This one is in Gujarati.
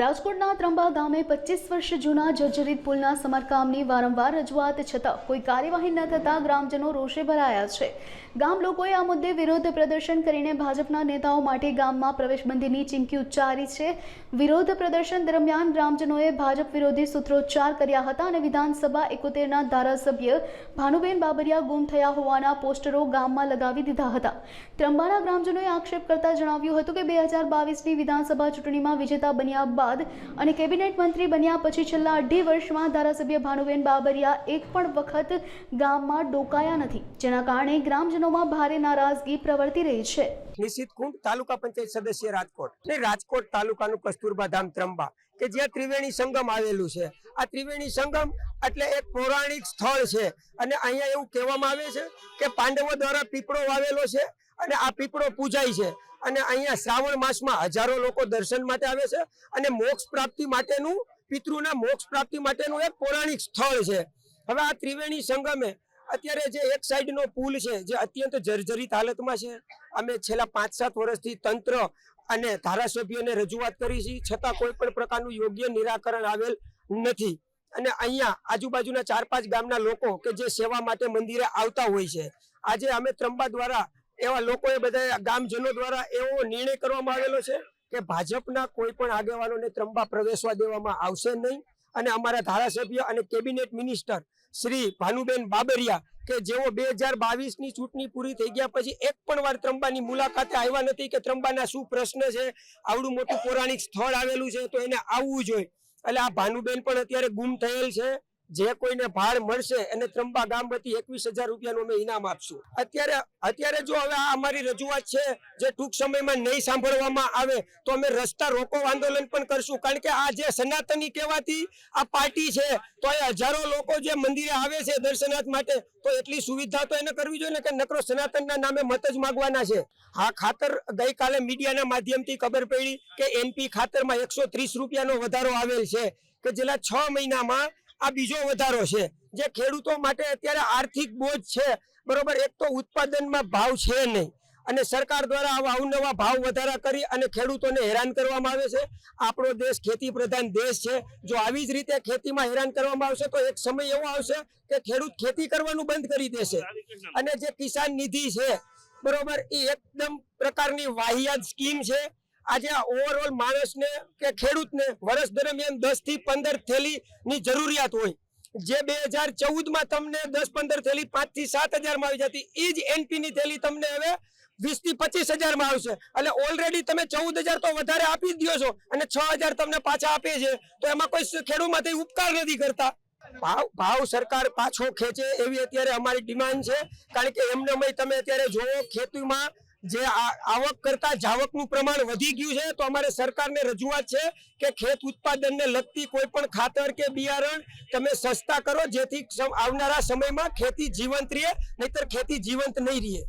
રાજકોટના ત્રંબા ગામે પચીસ વર્ષ જૂના જર્જરિત પુલના સમારકામની વારંવાર રજૂઆત છતાં કોઈ કાર્યવાહી ન થતાં ગ્રામજનો રોષે ભરાયા છે. ગામ લોકોએ આ મુદ્દે વિરોધ પ્રદર્શન કરીને ભાજપના નેતાઓ માટે ગામમાં પ્રવેશબંધીની ચીમકી ઉચ્ચારી છે. વિરોધ પ્રદર્શન દરમિયાન ગ્રામજનોએ ભાજપ વિરોધી સૂત્રોચ્ચાર કર્યા હતા અને વિધાનસભા એકોતેરના ધારાસભ્ય ભાનુબેન બાબરિયા ગુમ થયા હોવાના પોસ્ટરો ગામમાં લગાવી દીધા હતા. ત્રંબાના ગ્રામજનોએ આક્ષેપ કરતા જણાવ્યું હતું કે બે હજાર બાવીસની વિધાનસભા ચૂંટણીમાં વિજેતા બન્યા બાદ અને કેબિનેટ મંત્રી બન્યા પછી છેલ્લા અઢી વર્ષમાં ધારાસભ્ય ભાનુબેન બાબરિયા એક પણ વખત ગામમાં ડોકાયા નથી, જેના કારણે ગ્રામજનોમાં ભારે નારાજગી પ્રવર્તી રહી છે. નિશિત કુંડ તાલુકા પંચાયત સદસ્ય રાજકોટ રાજકોટ તાલુકાનું કસ્તુરબા ધામ ત્રંબા, કે જ્યાં ત્રિવેણી સંગમ આવેલું છે. આ ત્રિવેણી સંગમ એટલે એક પૌરાણિક સ્થળ છે અને અહીંયા એવું કહેવામાં આવે છે કે પાંડવો દ્વારા પીપળો વાવેલો છે અને આ પીપળો પૂજાય છે. અને અહીંયા શ્રાવણ માસમાં હજારો લોકો દર્શન માટે આવે છે અને મોક્ષ પ્રાપ્તિ માટેનું, પિતૃના મોક્ષ પ્રાપ્તિ માટેનું એક પૌરાણિક સ્થળ છે. હવે આ ત્રિવેણી સંગમે અત્યારે જે એક સાઈડનો પુલ છે, જે અત્યંત જર્જરિત હાલતમાં છે. અમે છેલ્લા પાંચ સાત વર્ષથી તંત્ર અને ધારાસભ્યોને રજૂઆત કરી છે, છતાં કોઈ પણ પ્રકારનું યોગ્ય નિરાકરણ આવેલ નથી. અને અહીંયા આજુબાજુના ચાર પાંચ ગામના લોકો કે જે સેવા માટે મંદિરે આવતા હોય છે. આજે અમે ત્રંબા દ્વારા એવા લોકોએ બધા ગામજનો દ્વારા એવો નિર્ણય કરવામાં આવેલો છે કે ભાજપના કોઈ પણ આગેવાનોને ત્રંબા પ્રવેશવા દેવામાં આવશે નહીં. અને અમારા ધારાસભ્ય અને કેબિનેટ મિનિસ્ટર શ્રી ભાનુબેન બાબરિયા કે જેઓ બે હજાર બાવીસની ચૂંટણી પૂરી થઈ ગયા પછી એક પણ વાર ત્રંબાની મુલાકાતે આવ્યા નથી કે ત્રંબાના શું પ્રશ્ન છે, આવડું મોટું પૌરાણિક સ્થળ આવેલું છે, તો એને આવવું જોઈએ. એટલે આ ભાનુબેન પણ અત્યારે ગુમ થયેલ છે. જે કોઈને ભાડ મળશે એને ત્રંબા ગામ વતી એકવીસ હજાર રૂપિયાનું અમે ઇનામ આપશું. અત્યારે અત્યારે જો હવે આ અમારી રજૂઆત છે, જે ટૂંક સમયમાં નહીં સાંભળવામાં આવે, તો અમે રસ્તા રોકો આંદોલન પણ કરશું. કારણ કે આ જે સનાતની કહેવાતી આ પાર્ટી છે, તો એ હજારો લોકો જે મંદિરે આવે છે દર્શનાર્થ માટે, તો એટલી સુવિધા તો એને કરવી જોઈએ ને કે નકરો સનાતનના નામે મત જ માગવાના છે. આ ખાતર ગઈકાલે મીડિયાના માધ્યમથી ખબર પડી કે એનપી ખાતરમાં એકસો ત્રીસ રૂપિયાનો વધારો આવેલ છે, કે છેલ્લા છ મહિનામાં આ બીજો વધારો છે. જે ખેડૂતો માટે અત્યારે આર્થિક બોજ છે. બરોબર, એક તો ઉત્પાદનમાં ભાવ છે નહીં. અને સરકાર દ્વારા આવા અવનવા ભાવ વધારા કરી અને ખેડૂતોને હેરાન કરવામાં આવે છે. આપણો દેશ ખેતી પ્રધાન દેશ છે. જો આવી જ રીતે ખેતીમાં હેરાન કરવામાં આવશે, તો એક સમય એવો આવશે કે ખેડૂત ખેતી કરવાનું બંધ કરી દેશે. અને જે કિસાન નિધિ છે, બરોબર, એ એકદમ પ્રકારની વાહિયાત સ્કીમ છે. આજે ઓવરઓલ માણસને કે ખેડૂતને વર્ષ દરમિયાન દસથી પંદર થેલી ની જરૂરિયાત હોય. જે બે હજાર ચૌદમાં તમને દસ પંદર થેલી પાંચથી સાત હજારમાં આવી જતી એ જ એનપીની થેલી તમને હવે વીસથી પચીસ હજારમાં આવશે. એટલે ઓલરેડી તમે ચૌદ હજાર તો વધારે આપી જ દો છો અને છ હજાર તમને પાછા આપે છે. તો એમાં કોઈ ખેડૂતમાંથી ઉપકાર નથી કરતા. ભાવ ભાવ સરકાર પાછો ખેંચે એવી અત્યારે અમારી ડિમાન્ડ છે. કારણ કે એમને તમે અત્યારે જોવો ખેતીમાં જે આવક કરતા જાવકનું પ્રમાણ વધી ગયું છે, તો અમારે સરકારને રજૂઆત છે કે ખેત ઉત્પાદનને લગતી કોઈ પણ ખાતર કે બિયારણ તમે સસ્તા કરો, જેથી આવનારા સમયમાં ખેતી જીવંત રહે, નહીતર ખેતી જીવંત નહીં રહે.